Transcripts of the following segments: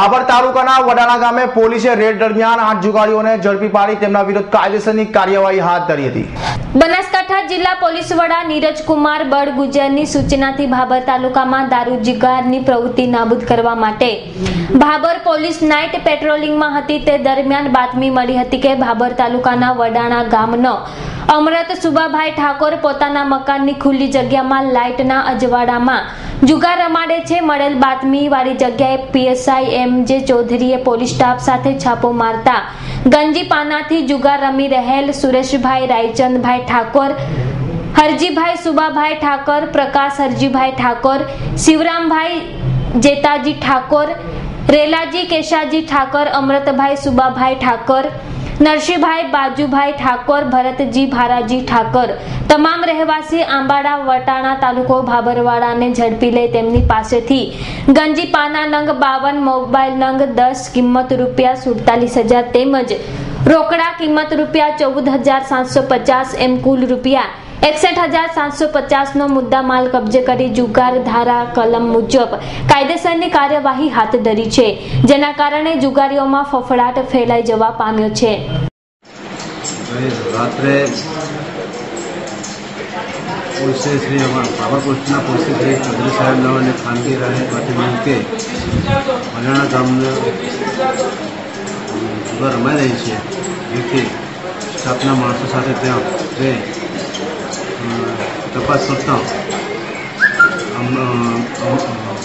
બાબર તાલુકાના વડાણા ગામે પોલીસે રેડ દરમિયાન આઠ જુગારીઓને ઝડપી પાડી તેમના વિરુદ્ધ કાયદેસરની કાર્યવાહી હાથ ધરી હતી. બનાસકાંઠા જિલ્લા પોલીસ વડા નીરજ કુમાર બળગુજરની સૂચનાથી ભાબર તાલુકામાં દારૂ જુગારની પ્રવૃત્તિ નાબૂદ કરવા માટે ભાભર પોલીસ નાઇટ પેટ્રોલિંગમાં હતી. તે દરમિયાન બાતમી મળી હતી કે ભાબર તાલુકાના વડાણા ગામનો અમરત સુબાભાઈ ઠાકોર પોતાના મકાનની ખુલ્લી જગ્યામાં લાઇટના અજવાળામાં જુગાર રમાડે છે મળેલ બાતમી વાળી જગ્યાએ પીએસઆઈ એમ જે ચૌધરીએ પોલીસ સ્ટાફ સાથે છાપો મારતા ગંજી પાનાથી જુગાર રમી રહેલ સુરેશભાઈ રાયચંદભાઈ ઠાકોર, હરજીભાઈ સુબાભાઈ ઠાકોર, પ્રકાશ હરજીભાઈ ઠાકોર, શિવરામભાઈ જેતાજી ઠાકોર, રેલાજી કેશાજી ઠાકોર, અમૃતભાઈ સુબાભાઈ ઠાકોર નરસિંહભાઈ, બાજુભાઈ ઠાકોર, ભરતજી, ભારાજી ઠાકોર તમામ રહેવાસી આંબાડા, વટાણા તાલુકો ભાબરવાડાને ઝડપી લઈ તેમની પાસેથી. ગંજી, પાના નંગ, બાવન મોબાઈલ નંગ, દસ, કિંમત રૂપિયા સુડતાલીસ હજાર તેમજ રોકડા કિંમત રૂપિયા ચૌદ હજાર સાતસો પચાસ એમ કુલ રૂપિયા એકસઠ હજાર સાતસો પચાસ નો મુદ્દા માલ કબજે કરી જુગાર ધારા કલમ મુજબ કાયદેસરની કાર્યવાહી હાથ ધરી છે, જેના કારણે જુગારીઓમાં ફફડાટ ફેલાઈ જવા પામ્યો છે. રાત્રે પોલીસે શ્રી અમારા બાબા પોસ્ટના પોલીસે શ્રી ચૌધરી સાહેબના અને ખાનગી રાહે પ્રતિનિધિ મલાણા ગામના જુગાર રમાઈ રહી છે, જેથી સ્ટાફના માણસો સાથે ત્યાં તે તપાસ કરતા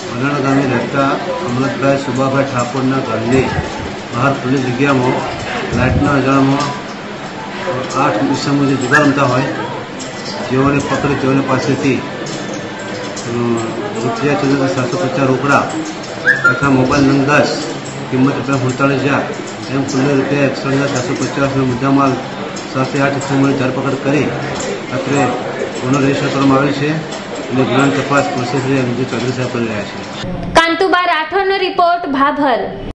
મલાણા ગામે રહેતા અમૃતભાઈ સુભાભાઈ ઠાકોરના ઘરની બહાર ખુલ્લી જગ્યામાં લાઇટના અજાણમાં આઠ દિશામાં જે જુગાર રમતા હોય, જેઓને પકડી તેઓને પાસેથી રૂપિયા ચૌદ હજાર સાતસો પચાસ રોકડા તથા મોબાઈલ નંબર દસ કિંમત રૂપિયા સુડતાલીસ હજાર એમ કુલ રૂપિયા એકસઠ હજાર સાતસો પચાસનો મુદ્દામાલ સાથે આઠ ઇસમોની ધરપકડ કરી અત્રે ગુનો રજિસ્ટર કરવામાં આવેલ છે અને ગુનાની તપાસ જે ચૌધરી સાહેબ કરી રહ્યા છે. કાંતુબા રાઠોડનો રિપોર્ટ ભાભર.